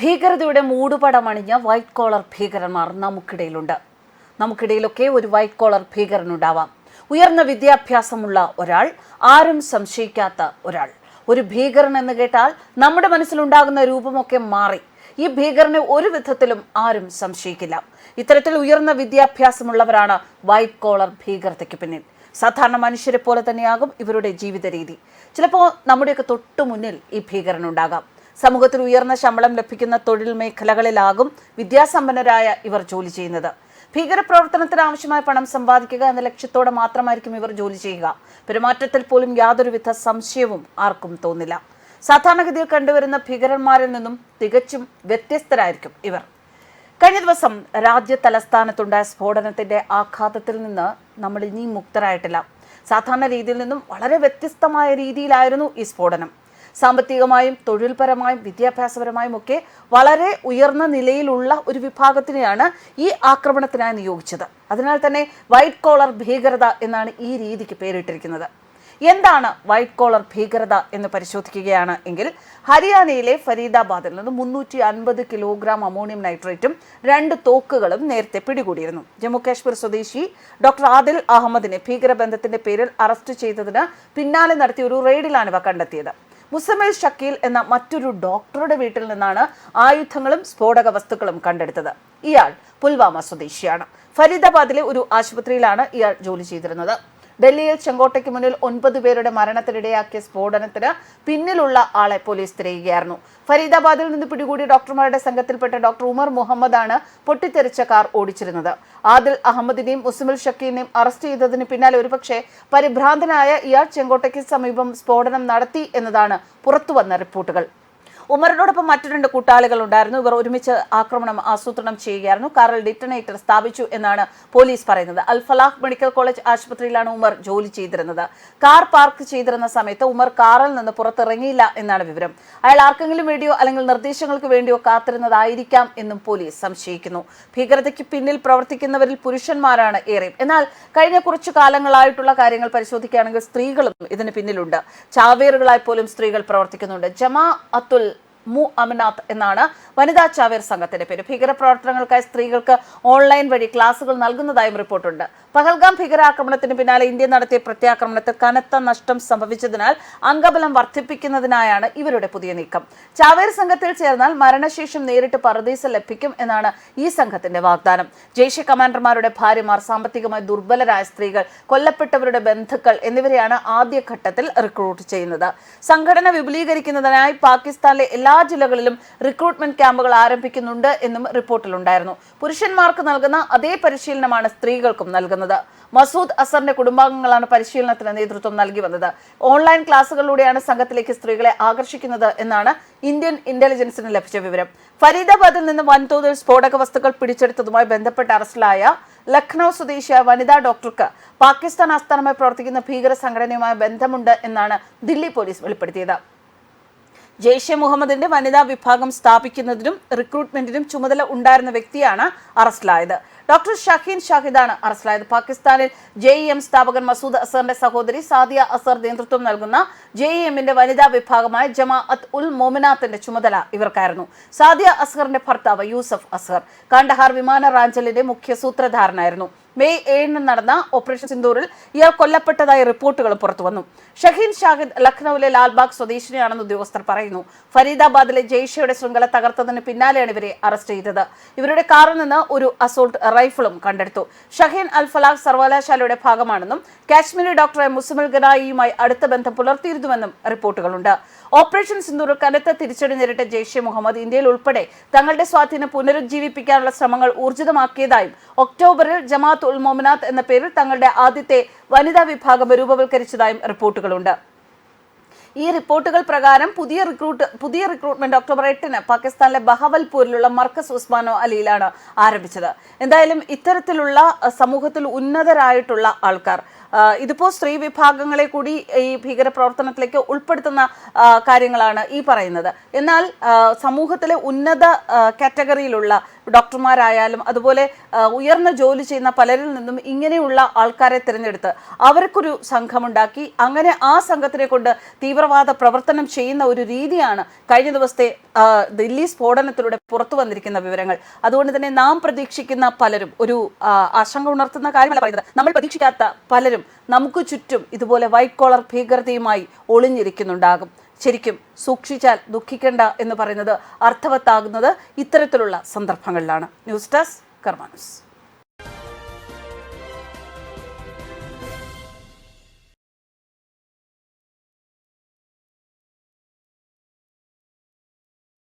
ഭീകരതയുടെ മൂടുപടമണിഞ്ഞ white collar ഭീകരന്മാർ നമുക്കിടയിലുണ്ട്. നമുക്കിടയിലൊക്കെ ഒരു white collar ഭീകരനുണ്ടാവാം. ഉയർന്ന വിദ്യാഭ്യാസമുള്ള ഒരാൾ ആരും സംശയിക്കാത്ത ഒരാൾ. ഒരു ഭീകരൻ എന്ന് കേട്ടാൽ നമ്മുടെ മനസ്സിലുണ്ടാകുന്ന രൂപമൊക്കെ മാറി. ഈ ഭീകരനെ ഒരു വിധത്തിലും ആരും സംശയിക്കില്ല. ഇത്തരത്തിൽ ഉയർന്ന വിദ്യാഭ്യാസമുള്ളവരാണ് വൈറ്റ് കോളർ ഭീകരതയ്ക്ക് പിന്നിൽ. സാധാരണ മനുഷ്യരെ പോലെ തന്നെയാകും ഇവരുടെ ജീവിത രീതി ചിലപ്പോൾ നമ്മുടെയൊക്കെ തൊട്ടു മുന്നിൽ ഈ ഭീകരനുണ്ടാകാം സമൂഹത്തിൽ ഉയർന്ന ശമ്പളം ലഭിക്കുന്ന തൊഴിൽ മേഖലകളിലാകും വിദ്യാസമ്പന്നരായ ഇവർ ജോലി ചെയ്യുന്നത്. ഭീകരപ്രവർത്തനത്തിന് ആവശ്യമായ പണം സമ്പാദിക്കുക എന്ന ലക്ഷ്യത്തോടെ മാത്രമായിരിക്കും ഇവർ ജോലി ചെയ്യുക. പെരുമാറ്റത്തിൽ പോലും യാതൊരുവിധ സംശയവും ആർക്കും തോന്നില്ല. സാധാരണഗതിയിൽ കണ്ടുവരുന്ന ഭീകരന്മാരിൽ നിന്നും തികച്ചും വ്യത്യസ്തരായിരിക്കും ഇവർ. കഴിഞ്ഞ ദിവസം രാജ്യ തലസ്ഥാനത്തുണ്ടായ സ്ഫോടനത്തിന്റെ ആഘാതത്തിൽ നിന്ന് നമ്മൾ ഇനിയും മുക്തരായിട്ടില്ല. സാധാരണ രീതിയിൽ നിന്നും വളരെ വ്യത്യസ്തമായ രീതിയിലായിരുന്നു ഈ സ്ഫോടനം. സാമ്പത്തികമായും തൊഴിൽപരമായും വിദ്യാഭ്യാസപരമായും ഒക്കെ വളരെ ഉയർന്ന നിലയിലുള്ള ഒരു വിഭാഗത്തിനെയാണ് ഈ ആക്രമണത്തിനായി നിയോഗിച്ചത്. അതിനാൽ തന്നെ വൈറ്റ് കോളർ ഭീകരത എന്നാണ് ഈ രീതിക്ക് പേരിട്ടിരിക്കുന്നത്. എന്താണ് വൈറ്റ് കോളർ ഭീകരത എന്ന് പരിശോധിക്കുകയാണ് എങ്കിൽ ഹരിയാനയിലെ ഫരീദാബാദിൽ നിന്ന് മുന്നൂറ്റി അൻപത് കിലോഗ്രാം അമോണിയം നൈട്രേറ്റും രണ്ട് തോക്കുകളും നേരത്തെ പിടികൂടിയിരുന്നു. ജമ്മു കാശ്മീർ സ്വദേശി ഡോക്ടർ ആദിൽ അഹമ്മദിനെ ഭീകരബന്ധത്തിന്റെ പേരിൽ അറസ്റ്റ് ചെയ്തതിന് പിന്നാലെ നടത്തിയ ഒരു റെയ്ഡിലാണ് ഇവ കണ്ടെത്തിയത്. മുസമിൽ ഷക്കീൽ എന്ന മറ്റൊരു ഡോക്ടറുടെ വീട്ടിൽ നിന്നാണ് ആയുധങ്ങളും സ്ഫോടക വസ്തുക്കളും കണ്ടെടുത്തത്. ഇയാൾ പുൽവാമ സ്വദേശിയാണ്. ഫരീദാബാദിലെ ഒരു ആശുപത്രിയിലാണ് ഇയാൾ ജോലി ചെയ്തിരുന്നത്. ഡൽഹിയിൽ ചെങ്കോട്ടയ്ക്ക് മുന്നിൽ ഒൻപത് പേരുടെ മരണത്തിനിടയാക്കിയ സ്ഫോടനത്തിന് പിന്നിലുള്ള ആളെ പോലീസ് തിരയുകയായിരുന്നു. ഫരീദാബാദിൽ നിന്ന് പിടികൂടിയ ഡോക്ടർമാരുടെ സംഘത്തിൽപ്പെട്ട ഡോക്ടർ ഉമർ മുഹമ്മദാണ് പൊട്ടിത്തെറിച്ച കാർ ഓടിച്ചിരുന്നത്. ആദിൽ അഹമ്മദിനെയും മുസ്ലിൽ ഷക്കീനെയും അറസ്റ്റ് ചെയ്തതിന് പിന്നാലെ ഒരുപക്ഷെ പരിഭ്രാന്തനായ ഇയാൾ ചെങ്കോട്ടയ്ക്ക് സമീപം സ്ഫോടനം നടത്തി എന്നതാണ് പുറത്തുവന്ന റിപ്പോർട്ടുകൾ. ഉമറിനോടൊപ്പം മറ്റു രണ്ട് കൂട്ടാളികൾ ഉണ്ടായിരുന്നു. ഇവർ ഒരുമിച്ച് ആക്രമണം ആസൂത്രണം ചെയ്യുകയായിരുന്നു. കാറിൽ ഡിറ്റനേറ്റർ സ്ഥാപിച്ചു എന്നാണ് പോലീസ് പറയുന്നത്. അൽഫലാഹ് മെഡിക്കൽ കോളേജ് ആശുപത്രിയിലാണ് ഉമർ ജോലി ചെയ്തിരുന്നത്. കാർ പാർക്ക് ചെയ്തിരുന്ന സമയത്ത് ഉമർ കാറിൽ നിന്ന് പുറത്തിറങ്ങിയില്ല എന്നാണ് വിവരം. അയാൾ ആർക്കെങ്കിലും വേണ്ടിയോ അല്ലെങ്കിൽ നിർദ്ദേശങ്ങൾക്ക് വേണ്ടിയോ കാത്തിരുന്നതായിരിക്കാം എന്നും പോലീസ് സംശയിക്കുന്നു. ഭീകരതയ്ക്ക് പിന്നിൽ പ്രവർത്തിക്കുന്നവരിൽ പുരുഷന്മാരാണ് ഏറെ എന്നാൽ കഴിഞ്ഞ കുറച്ചു കാലങ്ങളായിട്ടുള്ള കാര്യങ്ങൾ പരിശോധിക്കുകയാണെങ്കിൽ സ്ത്രീകളും ഇതിന് പിന്നിലുണ്ട്. ചാവേറുകളായി പോലും സ്ത്രീകൾ പ്രവർത്തിക്കുന്നുണ്ട്. ജമാ അത്തുൽ മു അമനാത്ത് എന്നാണ് വനിതാ ചാവേർ സംഘത്തിന്റെ പേര്. ഭീകരപ്രവർത്തനങ്ങൾക്കായി സ്ത്രീകൾക്ക് ഓൺലൈൻ വഴി ക്ലാസുകൾ നൽകുന്നതായും റിപ്പോർട്ടുണ്ട്. പഹൽഗാം ഭീകരാക്രമണത്തിന് പിന്നാലെ ഇന്ത്യ നടത്തിയ പ്രത്യാക്രമണത്തിൽ കനത്ത നഷ്ടം സംഭവിച്ചതിനാൽ അംഗബലം വർദ്ധിപ്പിക്കുന്നതിനായാണ് ഇവരുടെ പുതിയ നീക്കം. ചാവേർ സംഘത്തിൽ ചേർന്നാൽ മരണശേഷം നേരിട്ട് പറദീസ ലഭിക്കും എന്നാണ് ഈ സംഘത്തിന്റെ വാഗ്ദാനം. ജയ്ഷെ കമാൻഡർമാരുടെ ഭാര്യമാർ സാമ്പത്തികമായി ദുർബലരായ സ്ത്രീകൾ കൊല്ലപ്പെട്ടവരുടെ ബന്ധുക്കൾ എന്നിവരെയാണ് ആദ്യഘട്ടത്തിൽ റിക്രൂട്ട് ചെയ്യുന്നത്. സംഘടന വിപുലീകരിക്കുന്നതിനായി പാകിസ്ഥാനിലെ എല്ലാ ജില്ലകളിലും റിക്രൂട്ട്മെന്റ് ക്യാമ്പുകൾ ആരംഭിക്കുന്നുണ്ട് എന്നും റിപ്പോർട്ടിലുണ്ടായിരുന്നു. പുരുഷന്മാർക്ക് നൽകുന്ന അതേ പരിശീലനമാണ് സ്ത്രീകൾക്കും നൽകുന്നത്. മസൂദ് അസറിന്റെ കുടുംബാംഗങ്ങളാണ് പരിശീലനത്തിന് നേതൃത്വം നൽകി വന്നത്. ഓൺലൈൻ ക്ലാസുകളിലൂടെയാണ് സംഘത്തിലേക്ക് സ്ത്രീകളെ ആകർഷിക്കുന്നത് എന്നാണ് ഇന്ത്യൻ ഇന്റലിജൻസിന് ലഭിച്ച വിവരം. ഫരീദാബാദിൽ നിന്ന് വൻതോതിൽ സ്ഫോടക വസ്തുക്കൾ പിടിച്ചെടുത്തതുമായി ബന്ധപ്പെട്ട് അറസ്റ്റിലായ ലഖ്നൌ സ്വദേശിയായ വനിതാ ഡോക്ടർക്ക് പാകിസ്ഥാൻ ആസ്ഥാനമായി പ്രവർത്തിക്കുന്ന ഭീകര സംഘടനയുമായി ബന്ധമുണ്ട് എന്നാണ് ദില്ലി പോലീസ് വെളിപ്പെടുത്തിയത്. ജെയ്ഷെ മുഹമ്മദിന്റെ വനിതാ വിഭാഗം സ്ഥാപിക്കുന്നതിനും റിക്രൂട്ട്മെന്റിനും ചുമതല ഉണ്ടായിരുന്ന വ്യക്തിയാണ് അറസ്റ്റിലായത്. ഡോക്ടർ ഷഹീൻ ഷാഹിദാണ് അറസ്റ്റിലായത്. പാകിസ്ഥാനിൽ ജെ ഇ എം സ്ഥാപകൻ മസൂദ് അസറിന്റെ സഹോദരി സാദിയ അസർ നേതൃത്വം നൽകുന്ന ജെ ഇ എമ്മിന്റെ വനിതാ വിഭാഗമായ ജമാ അത് ഉൽ മോമിനാത്തിന്റെ ചുമതല ഇവർക്കായിരുന്നു. സാദിയ അസ്ഹറിന്റെ ഭർത്താവ് യൂസഫ് അസ്ഹർ കാണ്ഡഹാർ വിമാന റാഞ്ചലിന്റെ മുഖ്യ സൂത്രധാരനായിരുന്നു. മെയ് ഏഴിന് നടന്ന ഓപ്പറേഷൻ സിന്ദൂറിൽ ഇയാൾ കൊല്ലപ്പെട്ടതായി റിപ്പോർട്ടുകൾ പുറത്തു വന്നു. ഷഹീൻ ഷാഹിദ് ലഖ്നൌവിലെ ലാൽബാഗ് സ്വദേശിനിയാണെന്ന് ഉദ്യോഗസ്ഥർ പറയുന്നു. ഫരീദാബാദിലെ ജെയ്ഷയുടെ ശൃംഖല തകർത്തതിന് പിന്നാലെയാണ് ഇവരെ അറസ്റ്റ് ചെയ്തത്. ഇവരുടെ കാറിൽ നിന്ന് ഒരു അസോൾട്ട് റൈഫിളും കണ്ടെടുത്തു. ഷഹീൻ അൽ ഫലാഖ് സർവകലാശാലയുടെ ഭാഗമാണെന്നും കാശ്മീരി ഡോക്ടറെ മുസ്മിൽ ഗനായിയുമായി അടുത്ത ബന്ധം പുലർത്തിയിരുന്നുവെന്നും റിപ്പോർട്ടുകളുണ്ട്. ഓപ്പറേഷൻ സിന്ദൂറിൽ കനത്ത തിരിച്ചടി നേരിട്ട ജെയ്ഷെ മുഹമ്മദ് ഇന്ത്യയിൽ ഉൾപ്പെടെ തങ്ങളുടെ സ്വാധീനം പുനരുജ്ജീവിപ്പിക്കാനുള്ള ശ്രമങ്ങൾ ഊർജിതമാക്കിയതായും ഒക്ടോബറിൽ ജമാഅത്ത് മൊമിനാത്ത് എന്ന പേരിൽ തങ്ങളുടെ ആദ്യത്തെ വനിതാ വിഭാഗം രൂപവൽക്കരിച്ചതായും റിപ്പോർട്ടുകളുണ്ട്. ഈ റിപ്പോർട്ടുകൾ പ്രകാരം പുതിയ റിക്രൂട്ട് പുതിയ റിക്രൂട്ട്മെന്റ് ഒക്ടോബർ എട്ടിന് പാകിസ്ഥാനിലെ ബഹവൽപൂരിലുള്ള മർക്കസ് ഉസ്മാനോ അലിയിലാണ് ആരംഭിച്ചത്. എന്തായാലും ഇത്തരത്തിലുള്ള സമൂഹത്തിൽ ഉന്നതരായിട്ടുള്ള ആൾക്കാർ ഇതിപ്പോ സ്ത്രീ വിഭാഗങ്ങളെ കൂടി ഈ ഭീകര പ്രവർത്തനത്തിലേക്ക് ഉൾപ്പെടുത്തുന്ന കാര്യങ്ങളാണ് ഈ പറയുന്നത്. എന്നാൽ സമൂഹത്തിലെ ഉന്നത കാറ്റഗറിയിലുള്ള ഡോക്ടർമാരായാലും അതുപോലെ ഉയർന്ന ജോലി ചെയ്യുന്ന പലരിൽ നിന്നും ഇങ്ങനെയുള്ള ആൾക്കാരെ തിരഞ്ഞെടുത്ത് അവർക്കൊരു സംഘമുണ്ടാക്കി. അങ്ങനെ ആ സംഘത്തിനെ കൊണ്ട് തീവ്രവാദ പ്രവർത്തനം ചെയ്യുന്ന ഒരു രീതിയാണ് കഴിഞ്ഞ ദിവസത്തെ ദില്ലി സ്ഫോടനത്തിലൂടെ പുറത്തു വന്നിരിക്കുന്ന വിവരങ്ങൾ. അതുകൊണ്ട് തന്നെ നാം പ്രതീക്ഷിക്കുന്ന പലരും ഒരു ആശങ്ക ഉണർത്തുന്ന കാര്യമല്ല പറയുന്നത്. നമ്മൾ പ്രതീക്ഷിക്കാത്ത പലരും നമുക്ക് ചുറ്റും ഇതുപോലെ വൈറ്റ് കോളർ ഭീകരതയുമായി ഒളിഞ്ഞിരിക്കുന്നുണ്ടാകും. ശരിക്കും സൂക്ഷിച്ചാൽ ദുഃഖിക്കേണ്ട എന്ന് പറയുന്നത് അർത്ഥവത്താകുന്നത് ഇത്തരത്തിലുള്ള സന്ദർഭങ്ങളിലാണ്. News desk കർമാനൂസ്